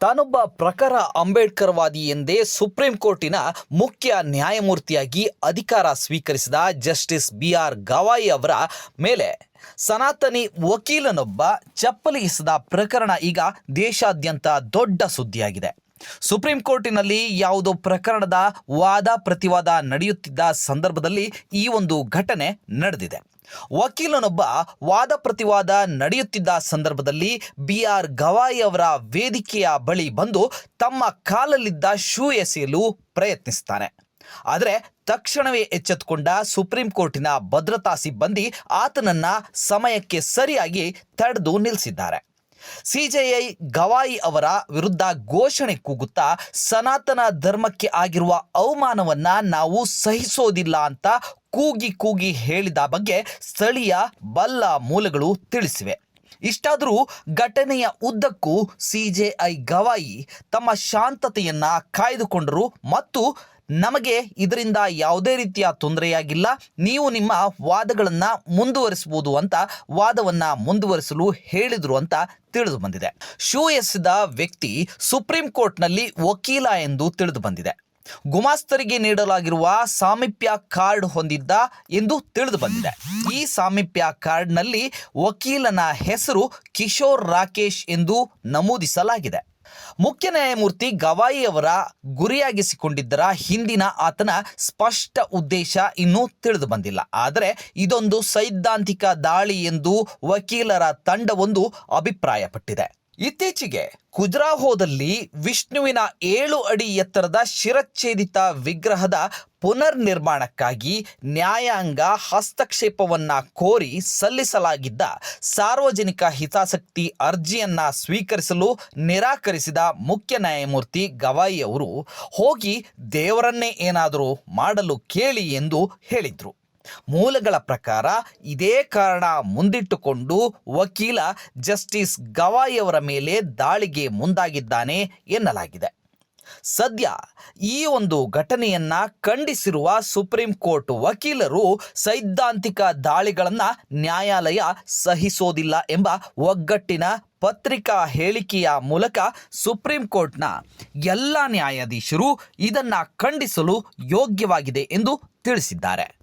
ತಾನೊಬ್ಬ ಪ್ರಖರ ಅಂಬೇಡ್ಕರ್ವಾದಿ ಎಂದೇ ಸುಪ್ರೀಂ ಕೋರ್ಟಿನ ಮುಖ್ಯ ನ್ಯಾಯಮೂರ್ತಿಯಾಗಿ ಅಧಿಕಾರ ಸ್ವೀಕರಿಸಿದ ಜಸ್ಟಿಸ್ ಬಿ ಆರ್ ಗವಾಯಿ ಅವರ ಮೇಲೆ ಸನಾತನಿ ವಕೀಲನೊಬ್ಬ ಚಪ್ಪಲಿ ಪ್ರಕರಣ ಈಗ ದೇಶಾದ್ಯಂತ ದೊಡ್ಡ ಸುದ್ದಿಯಾಗಿದೆ. ಸುಪ್ರೀಂ ಕೋರ್ಟಿನಲ್ಲಿ ಯಾವುದೋ ಪ್ರಕರಣದ ವಾದ ಪ್ರತಿವಾದ ನಡೆಯುತ್ತಿದ್ದ ಸಂದರ್ಭದಲ್ಲಿ ಈ ಒಂದು ಘಟನೆ ನಡೆದಿದೆ. ವಕೀಲನೊಬ್ಬ ವಾದ ಪ್ರತಿವಾದ ನಡೆಯುತ್ತಿದ್ದ ಸಂದರ್ಭದಲ್ಲಿ ಬಿ ಆರ್ ಗವಾಯಿ ಅವರ ವೇದಿಕೆಯ ಬಳಿ ಬಂದು ತಮ್ಮ ಕಾಲಲ್ಲಿದ್ದ ಶೂ ಎಸೆಯಲು ಪ್ರಯತ್ನಿಸ್ತಾನೆ. ಆದರೆ ತಕ್ಷಣವೇ ಎಚ್ಚೆತ್ತುಕೊಂಡ ಸುಪ್ರೀಂ ಕೋರ್ಟಿನ ಭದ್ರತಾ ಸಿಬ್ಬಂದಿ ಆತನನ್ನ ಸಮಯಕ್ಕೆ ಸರಿಯಾಗಿ ತಡೆದು ನಿಲ್ಲಿಸಿದ್ದಾರೆ. ಸಿಜೆಐ ಗವಾಯಿ ಅವರ ವಿರುದ್ಧ ಘೋಷಣೆ ಕೂಗುತ್ತಾ ಸನಾತನ ಧರ್ಮಕ್ಕೆ ಆಗಿರುವ ಅವಮಾನವನ್ನ ನಾವು ಸಹಿಸೋದಿಲ್ಲ ಅಂತ ಕೂಗಿ ಕೂಗಿ ಹೇಳಿದ ಬಗ್ಗೆ ಸ್ಥಳೀಯ ಬಲ್ಲ ಮೂಲಗಳು ತಿಳಿಸಿವೆ. ಇಷ್ಟಾದರೂ ಘಟನೆಯ ಉದ್ದಕ್ಕೂ ಸಿಜೆಐ ಗವಾಯಿ ತಮ್ಮ ಶಾಂತತೆಯನ್ನ ಕಾಯ್ದುಕೊಂಡರು ಮತ್ತು ನಮಗೆ ಇದರಿಂದ ಯಾವುದೇ ರೀತಿಯ ತೊಂದರೆಯಾಗಿಲ್ಲ. ನೀವು ನಿಮ್ಮ ವಾದಗಳನ್ನು ಮುಂದುವರಿಸಬಹುದು ಅಂತ ವಾದವನ್ನ ಮುಂದುವರಿಸಲು ಹೇಳಿದ್ರು ಅಂತ ತಿಳಿದು ಬಂದಿದೆ. ಶೂ ಎಸೆದ ವ್ಯಕ್ತಿ ಸುಪ್ರೀಂ ಕೋರ್ಟ್ನಲ್ಲಿ ವಕೀಲ ಎಂದು ತಿಳಿದು ಬಂದಿದೆ. ಗುಮಾಸ್ತರಿಗೆ ನೀಡಲಾಗಿರುವ ಸಾಮೀಪ್ಯ ಕಾರ್ಡ್ ಹೊಂದಿದ್ದ ಎಂದು ತಿಳಿದು ಬಂದಿದೆ. ಈ ಸಾಮೀಪ್ಯ ಕಾರ್ಡ್ನಲ್ಲಿ ವಕೀಲನ ಹೆಸರು ಕಿಶೋರ್ ರಾಕೇಶ್ ಎಂದು ನಮೂದಿಸಲಾಗಿದೆ. ಮುಖ್ಯ ನ್ಯಾಯಮೂರ್ತಿ ಗವಾಯಿ ಅವರ ಗುರಿಯಾಗಿಸಿಕೊಂಡಿದ್ದರ ಹಿಂದಿನ ಆತನ ಸ್ಪಷ್ಟ ಉದ್ದೇಶ ಇನ್ನೂ ತಿಳಿದು ಬಂದಿಲ್ಲ. ಆದರೆ ಇದೊಂದು ಸೈದ್ಧಾಂತಿಕ ದಾಳಿ ಎಂದು ವಕೀಲರ ತಂಡವೊಂದು ಅಭಿಪ್ರಾಯಪಟ್ಟಿದೆ. ಇತ್ತೀಚೆಗೆ ಖುಜ್ರಾಹೋದಲ್ಲಿ ವಿಷ್ಣುವಿನ ಏಳು ಅಡಿ ಎತ್ತರದ ಶಿರಚ್ಛೇದಿತ ವಿಗ್ರಹದ ಪುನರ್ ನಿರ್ಮಾಣಕ್ಕಾಗಿ ನ್ಯಾಯಾಂಗ ಹಸ್ತಕ್ಷೇಪವನ್ನು ಕೋರಿ ಸಲ್ಲಿಸಲಾಗಿದ್ದ ಸಾರ್ವಜನಿಕ ಹಿತಾಸಕ್ತಿ ಅರ್ಜಿಯನ್ನು ಸ್ವೀಕರಿಸಲು ನಿರಾಕರಿಸಿದ ಮುಖ್ಯ ನ್ಯಾಯಮೂರ್ತಿ ಗವಾಯಿ ಅವರು ಹೋಗಿ ದೇವರನ್ನೇ ಏನಾದರೂ ಮಾಡಲು ಕೇಳಿ ಎಂದು ಹೇಳಿದ್ರು. ಮೂಲಗಳ ಪ್ರಕಾರ ಇದೇ ಕಾರಣ ಮುಂದಿಟ್ಟುಕೊಂಡು ವಕೀಲ ಜಸ್ಟಿಸ್ ಗವಾಯಿ ಅವರ ಮೇಲೆ ದಾಳಿಗೆ ಮುಂದಾಗಿದ್ದಾನೆ ಎನ್ನಲಾಗಿದೆ. ಸದ್ಯ ಈ ಒಂದು ಘಟನೆಯನ್ನ ಖಂಡಿಸಿರುವ ಸುಪ್ರೀಂ ಕೋರ್ಟ್ ವಕೀಲರು ಸೈದ್ಧಾಂತಿಕ ದಾಳಿಗಳನ್ನ ನ್ಯಾಯಾಲಯ ಸಹಿಸೋದಿಲ್ಲ ಎಂಬ ಒಗ್ಗಟ್ಟಿನ ಪತ್ರಿಕಾ ಹೇಳಿಕೆಯ ಮೂಲಕ ಸುಪ್ರೀಂ ಕೋರ್ಟ್ನ ಎಲ್ಲ ನ್ಯಾಯಾಧೀಶರು ಇದನ್ನ ಖಂಡಿಸಲು ಯೋಗ್ಯವಾಗಿದೆ ಎಂದು ತಿಳಿಸಿದ್ದಾರೆ.